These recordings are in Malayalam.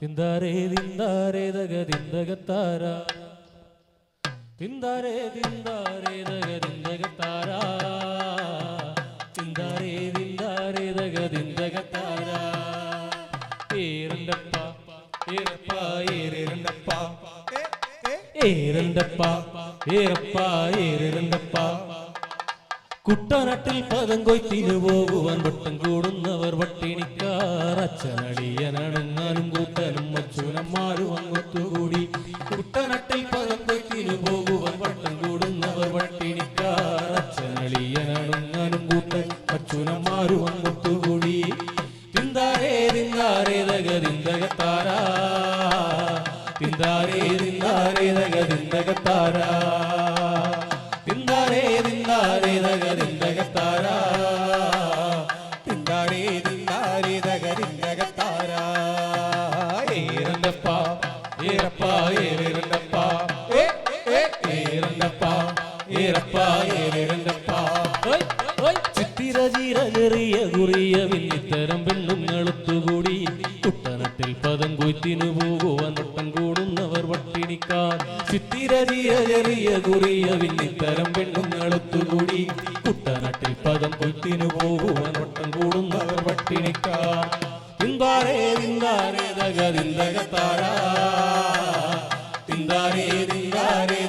തിന്താരേ തിന്താരേ ദഗ ദിന്തകത്താര തിന്താരേ തിന്താരേ ദഗ ദിന്തകത്താര തിന്താരേ തിന്താരേ ദഗ ദിന്തകത്താര ഏരണ്ടപ്പ ഏറപ്പ ഏരണ്ടപ്പ ഏരണ്ടപ്പ ഏറപ്പ ഏരണ്ടപ്പ കുട്ടനാട്ടിൽ പദം കൊയ്ത്തിനു പോകുവാൻ വട്ടം കൂടുന്നവർ വട്ടിണിക്കാർ. അച്ഛനടിയനണങ്ങാനും കൂട്ടനും അച്ഛനന്മാരും അങ്ങൊത്തുകൂടി. കുട്ടനാട്ടിൽ പദം കൊയ്ത്തിനു പോകുവാൻ വട്ടം കൂടുന്നവർ വട്ടിണിക്കാർ. അച്ഛനടിയനണങ്ങാനും കൂട്ടൻ അച്ഛനന്മാരും അങ്ങൊത്തുകൂടി. തിന്താരേ തിന്താരേ തക തിന്തകത്താരാ തിന്താരേ കുറിയ വിന്നിത്തരം പെണ്ണുങ്ങളൊത്തുകൂടി കുട്ടനാട്ടിൽ പദം കൊത്തിനു പോകുവാൻ വട്ടം കൂടുന്നവർ വട്ടിണിക്കാർ തിന്താരേ തിന്താരേ ദഗ ദിന്തകത്താരാ തിന്താരേ തിന്താരേ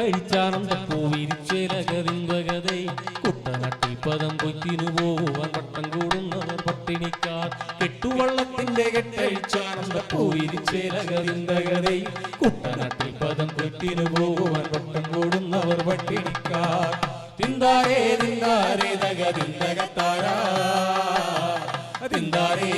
കെട്ടുവള്ളത്തിന്റെ കെട്ടഴിച്ചാനന്ദ കുട്ടനട്ടി പദം കൊയ്ത്തിനു പോകുവാൻ പട്ടം കൂടുന്നവർ പട്ടിണിക്കാർ. കെട്ടുവള്ളത്തിന്റെ കെട്ടഴിച്ചാനന്ദ പൂവിരിച്ചേലകരിന്തകതൈ കുട്ടനട്ടി പദം കൊയ്ത്തിനു പോകുവാൻ പട്ടം കൂടുന്നവർ പട്ടിണിക്കാർ. തിന്താരേ തിന്താരേ തിന്താരേ തിന്താരേ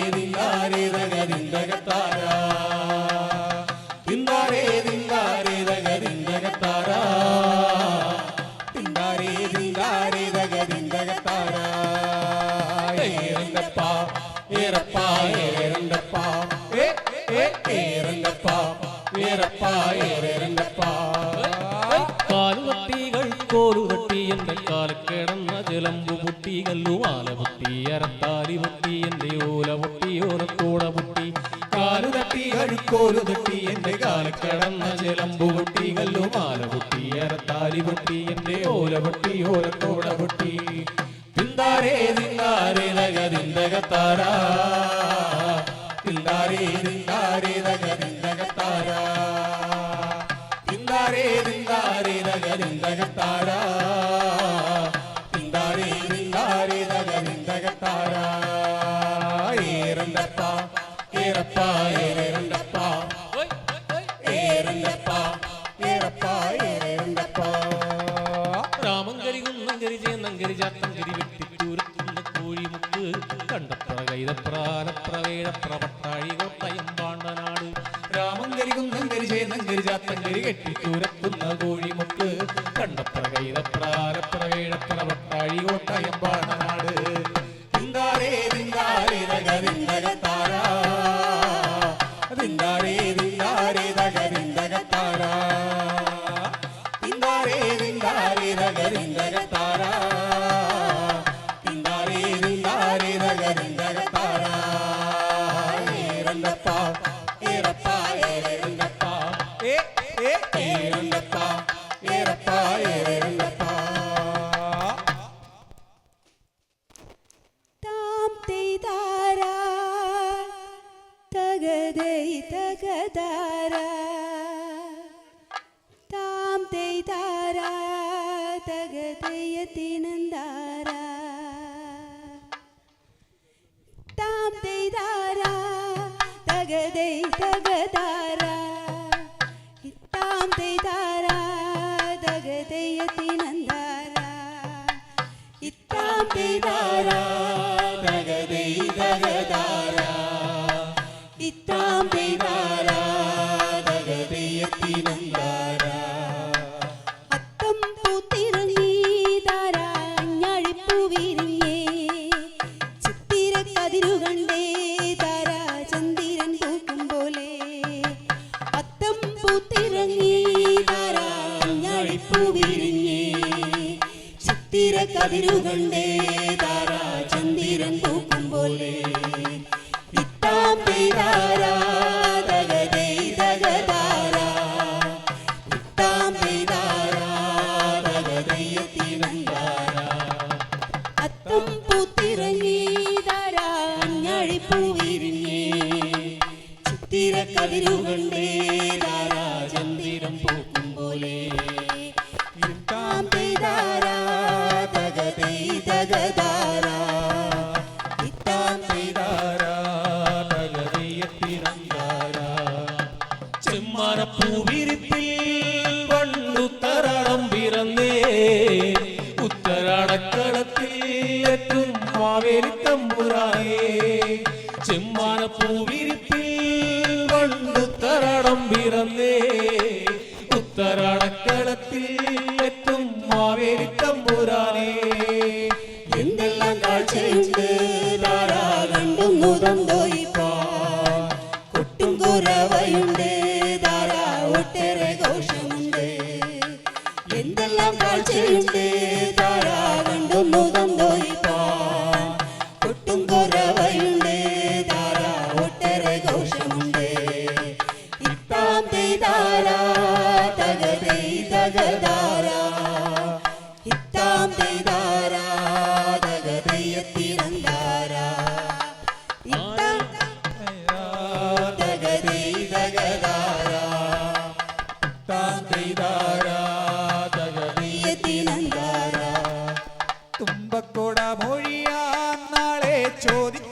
എന്റെ ഓല പൊട്ടി ഓലക്കൂട പൊട്ടി. തിന്താരേ തിന്താരേ ദഗ ദിന്തകത്താരാ തിന്താരേ ಹೃದಯತಿ ನಂದಾರ ಇತ್ತಾಂಬಿದಾರಾ to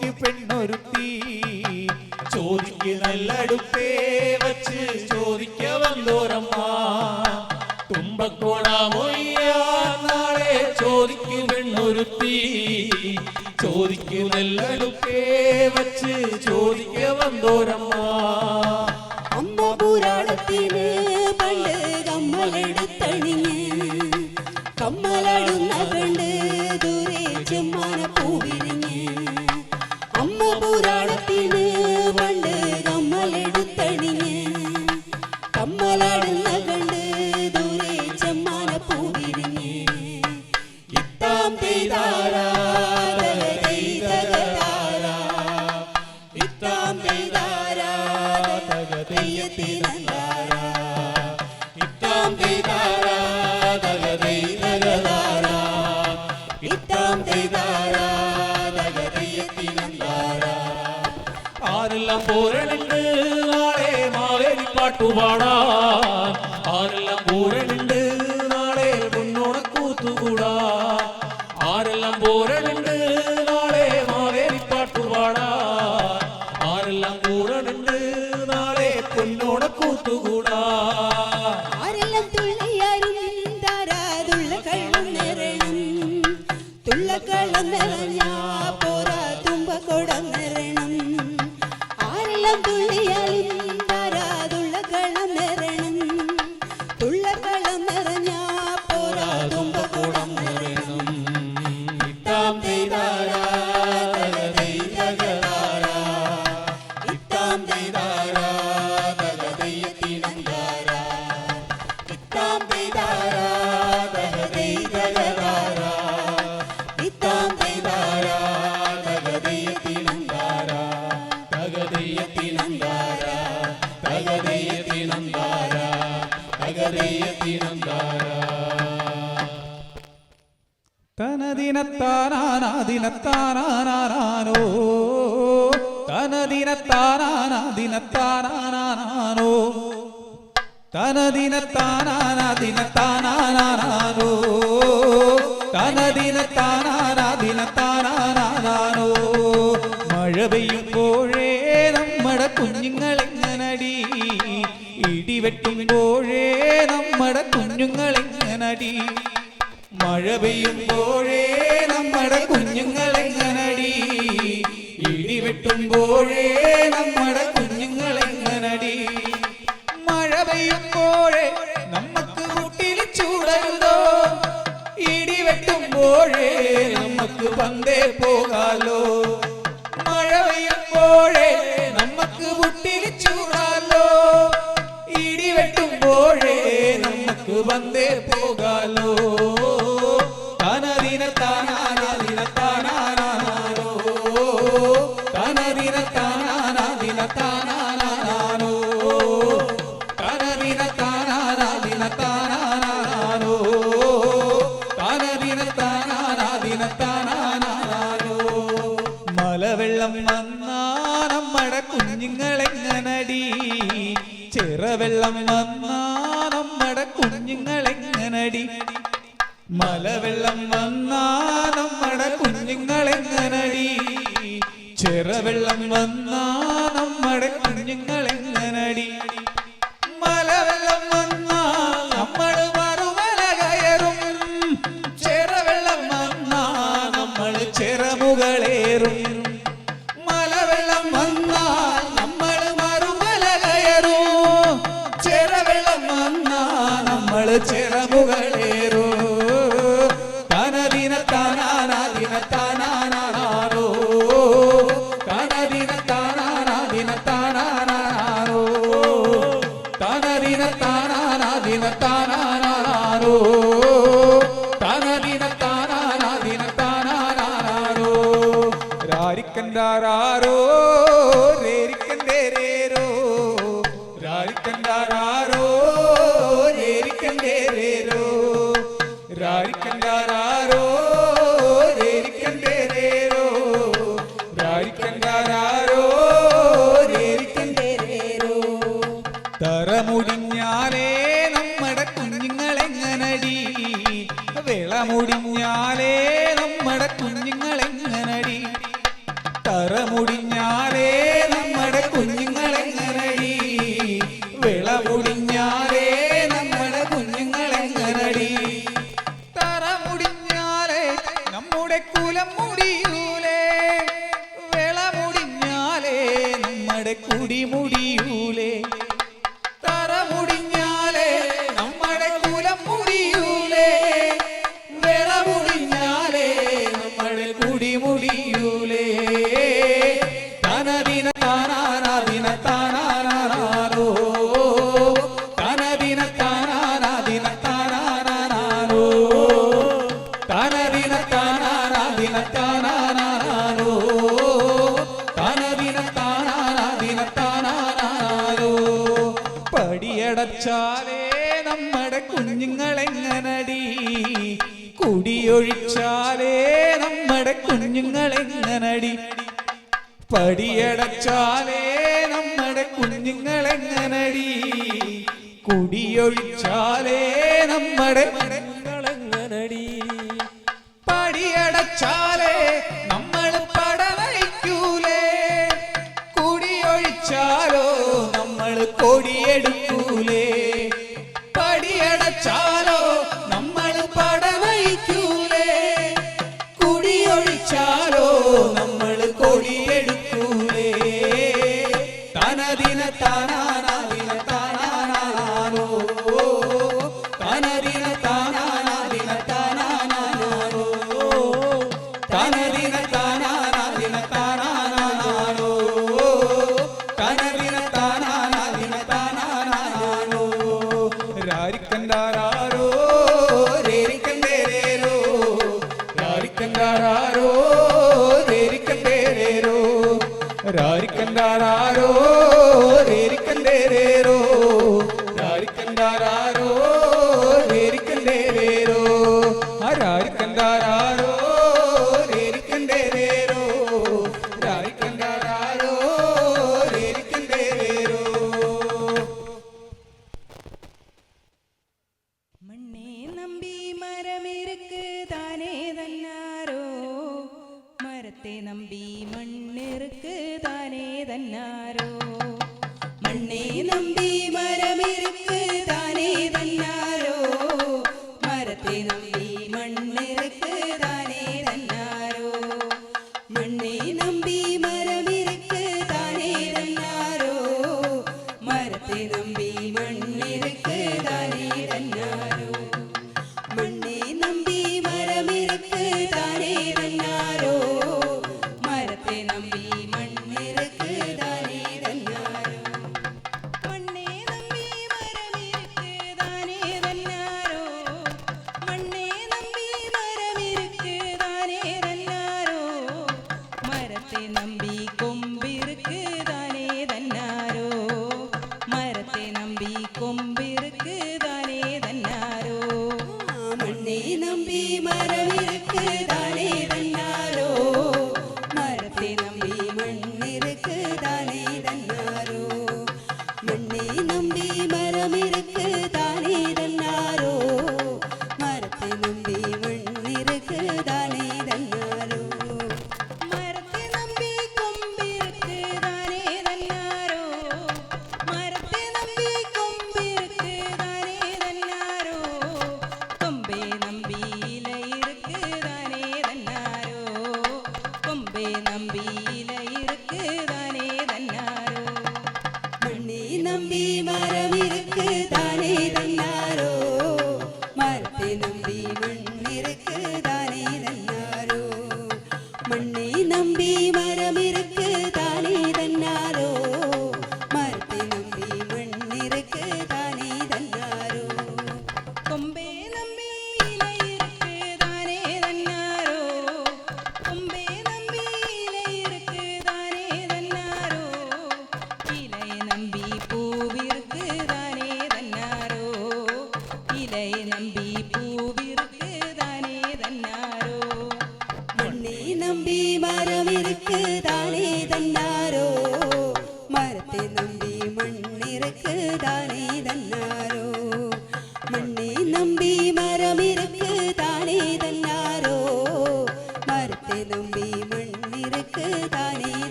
ചോദിക്ക് പെണ്ണൊരുത്തി. ചോദിക്ക് നല്ലടുപ്പേ വച്ച് ചോദിക്ക വന്നോരമ്മ തുമ്പക്കോടാമൊയ്യ നാളെ ചോദിക്ക് പെണ്ണൊരുത്തി. ചോദിക്ക് നല്ലടുപ്പേ വച്ച് ചോദിക്ക വന്നോരമ്മ காட்டுவாடா ദിനത്താനാനാനോ തന ദിനത്താനാനാ ദിനത്താനാനാനോ മഴ പെയ്യുമ്പോഴേ നമ്മുടെ കുഞ്ഞുങ്ങളെങ്ങനടി ഇടിവെട്ടുമ്പോഴേ നമ്മുടെ കുഞ്ഞുങ്ങളെങ്ങനടി മഴ പെയ്യുമ്പോഴേ നമ്മുടെ കുഞ്ഞുങ്ങളെങ്ങനടി ഇടിവെട്ടുമ്പോഴേ നമ്മുടെ പോകാലോ? മഴ പെയ്യുമ്പോഴേ നമുക്ക് മുട്ടിൽ ചൂടാലോ? ഇടി വെട്ടുമ്പോഴേ നമുക്ക് വന്നേ പോകാലോ? താനതിനെ താനാ લમના പടിയടച്ചാലേ നമ്മുടെ കുഞ്ഞുങ്ങളെങ്ങനടി? കുടിയൊഴിച്ചാലേ നമ്മുടെ കുഞ്ഞുങ്ങളെങ്ങനടി? പടിയടച്ചാലേ നമ്മൾ പടവയ്ക്കൂലേ? കുടിയൊഴിച്ചാലോ നമ്മൾ കൊടിയെടുക്കൂലേ? Bye.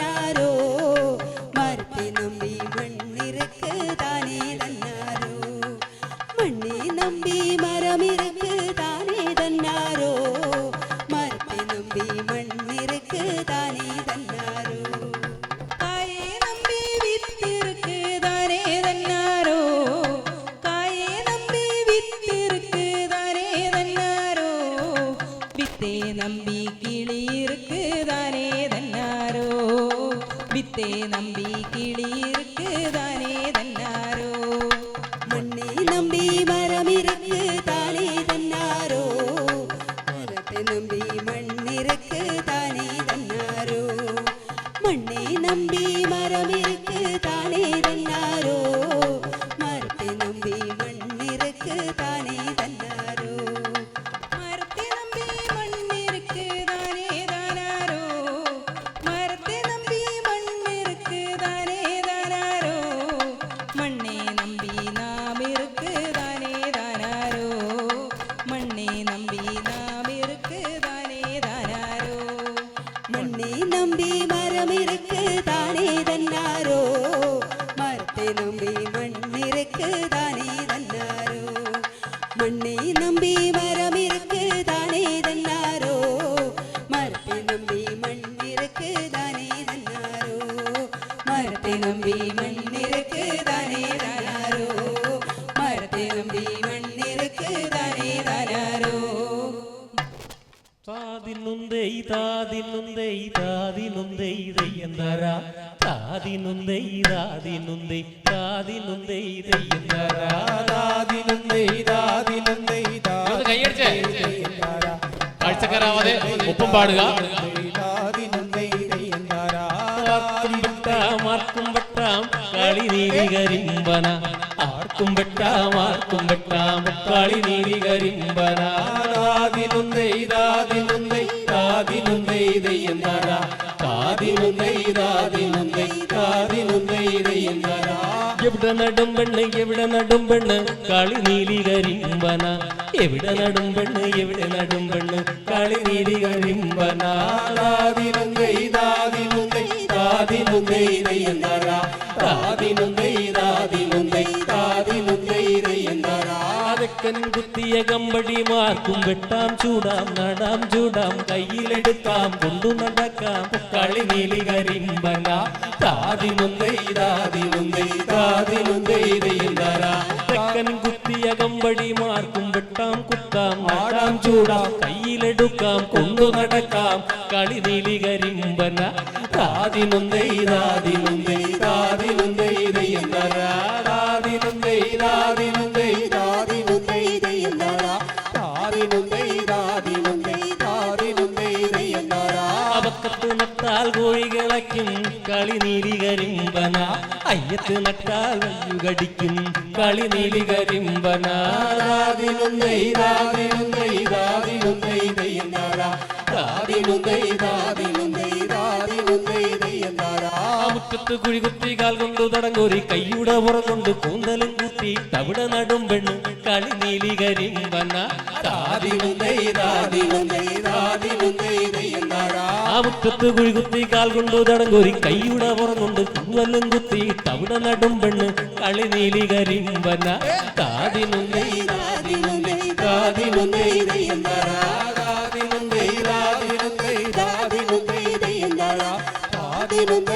Shadow. ദൈതാതിനുന്തൈതാതിനുന്തൈതയ്യന്തരാ താതിനുന്തൈതാതിനുന്തൈ താതിനുന്തൈതയ്യന്തരാതിനുന്തൈതാതിനുന്തൈതാതിനുന്തൈതാ കാഴ്ചക്കാരാവാതെ ഒപ്പം പാടുക ആർക്കും പെട്ടാം കളി നീതി കരിമ്പന ആർക്കും പെട്ടാം ആർക്കും പെട്ടാം കളി നീതി കരിമ്പന ആദിനുന്നൈ ഇതാദിനുന്നൈ காதினுந்தை ராதினுந்தை காதினுந்தை இதையின்றா എവിട നടും പെണ്ണ് എവിടെ നടും പെണ്ണ് കളി നീലി കരിമ്പന എവിടെ നടും പെണ്ണ് എവിടെ നടും പെണ്ണ് കളി നീലി കരിമ്പനാദിനും ദൈതാദിനും ദൈതാദിനും ദൈതയെന്നറാ താദിനും ദൈതാദിനും ദൈതാദിനും ദൈതയെന്നറാ நாயகம்படி மார்க்கும் வெட்டாம் சூடாம் நடாம் சூடாம் கையில் எடுத்தாம் கொண்டு நடக்காம் களி நீலி கரிம்பனா தாதி முந்தை தாதி முந்தை தாதி முந்தை தெய்ந்தாரா தக்கன் குத்திய கம்படி மார்க்கும் வெட்டாம் குத்தாம் நாடாம் சூடாம் கையில் எடுக்காம் கொண்டு நடக்காம் களி நீலி கரிம்பனா தாதி முந்தை தாதி முந்தை അവക്കത്ത് നട്ടാൽ കോഴികളയ്ക്കും കളി നീലി കരിമ്പന അയ്യത്ത് നട്ടാൽ വയ്യുകടിക്കും കളി നീലി കരിമ്പന താതിനുന്തൈ താതിനുന്തൈ താതിനുന്തൈ ദയ്യന്തര താതിനുന്തൈ താതിനുന്തൈ താതിനുന്തൈ ദയ്യന്തര ആ മുറ്റത്ത് കുഴികുത്തി കാൽ കൊണ്ടു തടങ്ങൊരി കൈയുടെ പുറം കൊണ്ട് കൂന്തലും കുത്തി തവിട നടും പെണ്ണ് കളി നീലി കരിമ്പന താതിനുന്തൈ താതിനുന്തൈ താതിനുന്തൈ ദയ്യന്തര ആ മുറ്റത്ത് കുഴികുത്തി കാൽ കൊണ്ടു തടങ്ങൊരി കൈയുടെ പുറം കൊണ്ട് കൂന്തലും കുത്തി തവിട നടും പെണ്ണ് കളി നീലി കരിമ്പന താതിനുണ്ടേ താതിനുന്തൈ താതിനുന്തൈ ദയ്യന്തര താതിനുന്തൈ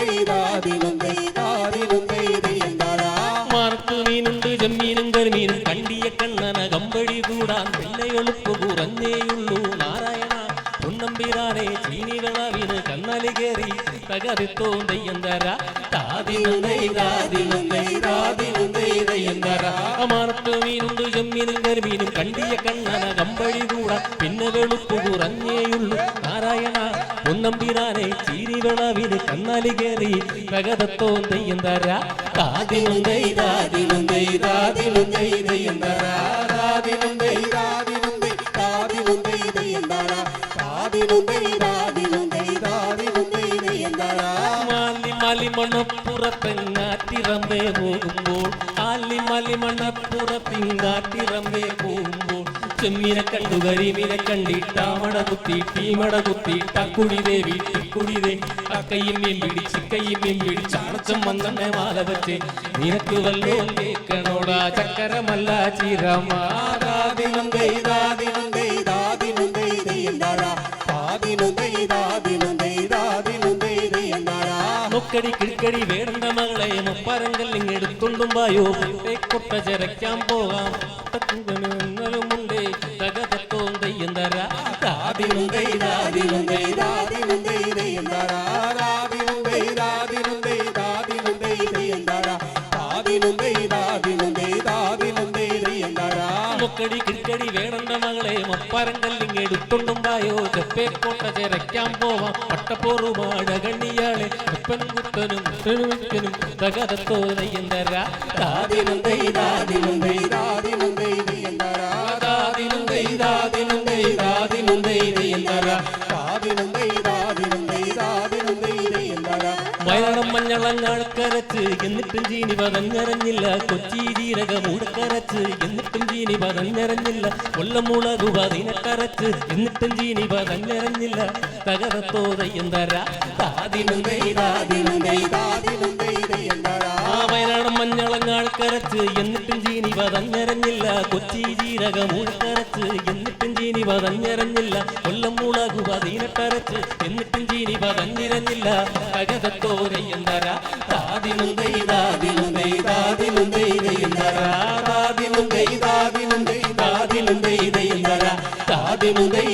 തകർത്തോ ദയ്യന്തര താതിനുണ്ടേ താതിനുന്തൈ താതിനുന്തൈ ദയ്യന്തര മാർക്കു മീനുണ്ട് ചെമ്മീനും കരിമീനും കണ്ടിയ കണ്ണന കമ്പടി കൂട പിന്നെ വെളുപ്പ് കുറഞ്ഞേയുള്ളൂ നാരായണ പൊന്നമ്പിരാനെ ചീനി വിളവിന് കന്നലി കയറി തകർത്തോ ദയ്യന്തര താതിനുണ്ടേ താതിനുന്തൈ താതിനുന്തൈ ദയ്യന്തര താതിനുന്തൈ താതിനുന്തൈ താതിനുന്തൈ ദയ്യന്തര താതിനുന്തൈ താതിനുന്തൈ താതിനുന്തൈ ദയ്യന്തര മാലി മലി മണപ്പുറത്തെങ്ങാറ്റിറമ്പേ പോകുമ്പോൾ ആലി മലി മണപ്പുറത്തിങ്ങാറ്റിറമ്പേ പോകുമ്പോൾ ചെമ്മീനെ കണ്ടു കരിമീനെ കണ്ടിട്ടാമട കുത്തി ടീമട കുത്തി ടക്കുടി ദേവി ടിക്കുടി ദേ അക്കയും മീൻ പിടിച്ച് കയ്യും മീൻ പിടിച്ച് അടച്ചം വന്നെ മാല വെച്ച് നിനക്ക് വല്ലോ കേക്കണോടാ ചക്കരമല്ല ചിരമാ താതിനുന്തൈ മുക്കടി കിഴക്കടി വേടണ്ട മകളെ മുപ്പരങ്കല്ലിങ്ങെടുത്തുണ്ടും വായോ കൊട്ട ചരയ്ക്കാൻ പോകാം മുണ്ടേ തകതത്തോം തെയ്യന്തര താതിനുന്തൈ താതിനുന്തൈ താതിനുന്തൈ ദയ്യന്തര താതിനുന്തൈ താതിനുന്തൈ താതിനുന്തൈ ദയ്യന്തര താതിനുന്തൈ താതിനുന്തൈ താതിനുന്തൈ ദയ്യന്തര മുക്കടി കിഴക്കടി വേടണ്ട മകളെ മുപ്പരങ്കല്ലിങ്ങെടുത്തുണ്ടും വായോ ചെപ്പേക്കോട്ട ചരയ്ക്കാൻ പോവാം പട്ടപ്പോറുമാട കണ്ണിയാളെ കുത്തനും കുത്തനും തകതത്തോ തെയ്യന്തര താതിനുന്തൈ താതിനുന്തൈ താതിനുന്തൈ എന്നിട്ടും ചീനി പതഞ്ഞരഞ്ഞില്ല. കൊച്ചി ജീരക മൂടക്കരച്ച് എന്നിട്ടും ജീനി പതഞ്ഞരഞ്ഞില്ല. കൊല്ലമുളകു പതിനെട്ടരച്ച് എന്നിട്ടും ജീനി പതഞ്ഞരഞ്ഞില്ല. തകരത്തോ തയ്യന്തര താതിനുന്തൈ താതിനുന്തൈ താതിനുന്തൈ ദയ്യന്തര ആ വയനാടൻ മഞ്ഞളങ്ങാൾക്കരച്ച് എന്നിട്ടും ജീനി പതഞ്ഞരഞ്ഞില്ല കൊച്ചി ജീരക മൂടക്കരച്ച് എന്നിട്ടും ജീനി പതഞ്ഞരഞ്ഞില്ല കൊല്ലം മുളകു പതിനെട്ടരച്ച് എന്നിട്ടും ജീനി വതഞ്ഞിരഞ്ഞില്ല. തകരത്തോ തയ്യന്തര താതിനുന്തൈ താതിനുന്തൈ താതിനുന്തൈ ദയ്യന്തര താതിനുന്തൈ താതിനുന്തൈ താതിനുന്തൈ ദയ്യന്തര താതിനുന്തൈ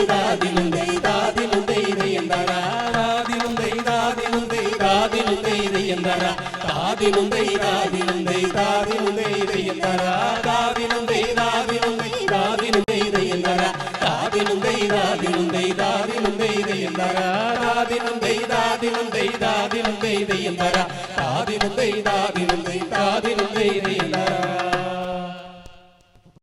தாவிலுந்தை தாவிலுந்தை தாவிலுந்தை இதயம் தரா. தாவிலுந்தை தாவிலுந்தை தாவிலுந்தை இதயம் தரா. தாவிலுந்தை தாவிலுந்தை தாவிலுந்தை இதயம் தரா. தாவிலுந்தை தாவிலுந்தை தாவிலுந்தை இதயம் தரா.